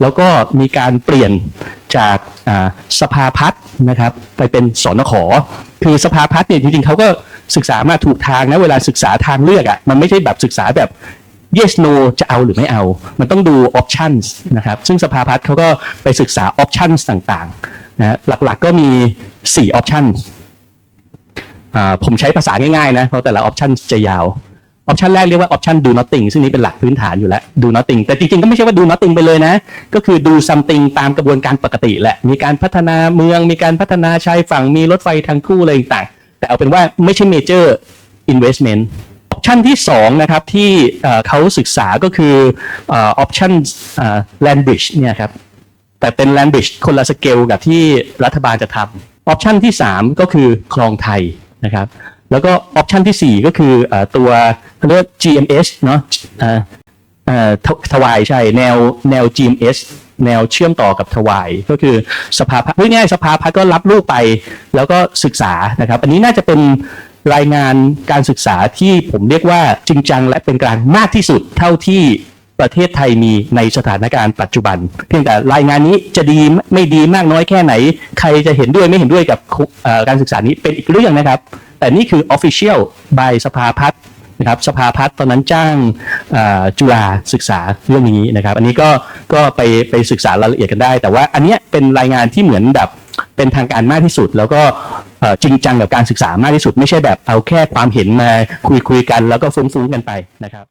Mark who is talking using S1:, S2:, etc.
S1: แล้วก็มีการเปลี่ยนจากสภาพัฒน์นะครับไปเป็นสนขคือสภาพัฒน์เนี่ยจริงๆเขาก็ศึกษามาถูกทางนะเวลาศึกษาทางเลือกอะ่ะมันไม่ใช่แบบศึกษาแบบ yes no จะเอาหรือไม่เอา มันต้องดู options นะครับซึ่งสภาพัฒน์เขาก็ไปศึกษา options ต่างๆนะหลักๆก็มี 4 options อ่าผมใช้ภาษาง่ายๆนะเพราะแต่ละ option จะยาว ออปชันแรกเรียกว่า option do nothing ซึ่งนี้เป็นหลักพื้นฐานอยู่แล้ว do nothing แต่จริงๆ ก็ไม่ใช่ว่า do nothing ไปเลยนะ ก็คือ do something ตามกระบวนการปกติแหละ มีการพัฒนาเมือง มีการพัฒนาชายฝั่ง มีรถไฟทางคู่อะไรต่างๆ แต่เอาเป็นว่าไม่ใช่ major investment ออปชันที่สองนะครับที่เขาศึกษาก็คือออ option land bridge เนี่ยครับ แต่เป็น land bridge คนละสเกลกับที่รัฐบาลจะทำออปชันที่ 3 ก็คือคลองไทยนะครับ แล้วก็ออปชันที่ 4 ก็คืออตัวเขาเรียก GMS เนาะทวายใช่แนวแนว GMS แนวเชื่อมต่อกับทวายก็คือสภาพัฒน์ง่ายสภาพัฒน์ก็รับลูกไป แล้วก็ศึกษานะครับ อันนี้น่าจะเป็นรายงานการศึกษาที่ผมเรียกว่าจริงจังและเป็นกลางมากที่สุดเท่าที่ประเทศไทยมีในสถานการณ์ปัจจุบัน เพียงแต่รายงานนี้จะดีไม่ดีมากน้อยแค่ไหน ใครจะเห็นด้วยไม่เห็นด้วยกับการศึกษานี้เป็นอีกเรื่องนะครับ แต่นี่คือ Official by สภาพัฒน์นะครับสภาพัฒน์ตอนนั้นจ้างจุฬาศึกษาเรื่องนี้นะครับ อันนี้ก็ก็ไปไปศึกษารายละเอียดกันได้ แต่ว่าอันนี้เป็นรายงานที่เหมือนแบบเป็นทางการมากที่สุด แล้วก็จริงจังกับการศึกษามากที่สุด ไม่ใช่แบบเอาแค่ความเห็นมาคุยคุยกัน แล้วก็ฟุ้งๆกันไปนะครับ